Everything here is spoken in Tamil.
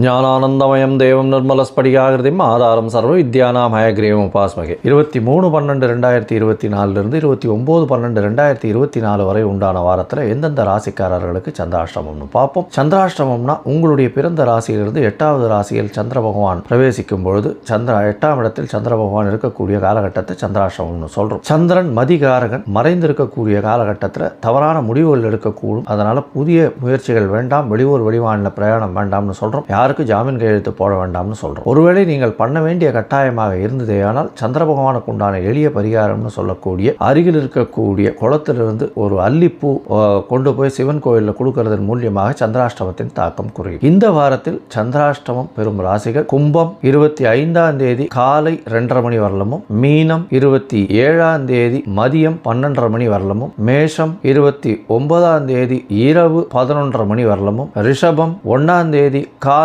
ஞானானந்தமயம் தேவம் நிர்மலஸ்படிகாகிருதிம் ஆதாரம் சர்வ வித்யானாம் ஹயக்ரீவம் உபாஸ்மகே. இருபத்தி மூணு பன்னெண்டு ரெண்டாயிரத்தி இருபத்தி நாலுலேருந்து இருபத்தி ஒம்பது பன்னெண்டு ரெண்டாயிரத்தி இருபத்தி நாலு வரை உண்டான வாரத்தில் எந்தெந்த ராசிக்காரர்களுக்கு சந்திராஷ்டிரமம்னு பார்ப்போம். சந்திராஷ்டிரமம்னா உங்களுடைய பிறந்த ராசியிலிருந்து எட்டாவது ராசியில் சந்திர பகவான் பிரவேசிக்கும் பொழுது சந்திர எட்டாம் இடத்தில் சந்திர பகவான் இருக்கக்கூடிய காலகட்டத்தை சந்திராஷ்டமம்னு சொல்கிறோம் சந்திரன் மதிகாரகன் மறைந்திருக்கக்கூடிய காலகட்டத்தில் தவறான முடிவுகள் எடுக்கக்கூடும். அதனால் புதிய முயற்சிகள் வேண்டாம் வெளியூர் வெளிமாநில பிரயாணம் வேண்டாம்னு சொல்கிறோம் யாருக்கு ஜாமீன் கையெழுத்து போட வேண்டாம்னு சொல்கிறோம் ஒருவேளை நீங்கள் பண்ண வேண்டிய கட்டாயமாக இருந்ததேயானால் சந்திர பகவானுக்கு உண்டான எளிய பரிகாரம்னு சொல்லக்கூடிய அருகில் இருக்கக்கூடிய குளத்திலிருந்து ஒரு அல்லிப்பூ கொண்டு போய் சிவன் கோயிலில் கொடுக்கறதன் மூலியமாக சந்திராஷ்டமத்தின் தாக்கம் குறையும். இந்த வாரத்தில் சந்திராஷ்டமம் பெறும் ராசிகள் கும்பம் இருபத்தி ஐந்தாம் தேதி காலை ரெண்டரை மணி வரலமும் மீனம் இருபத்தி ஏழாம் தேதி மதியம் பன்னெண்டரை மணி வரலமும் மேஷம் இருபத்தி ஒன்பதாம் தேதி இரவு பதினொன்றரை மணி வரலமும் ரிஷபம் ஒன்னாம் தேதி காலை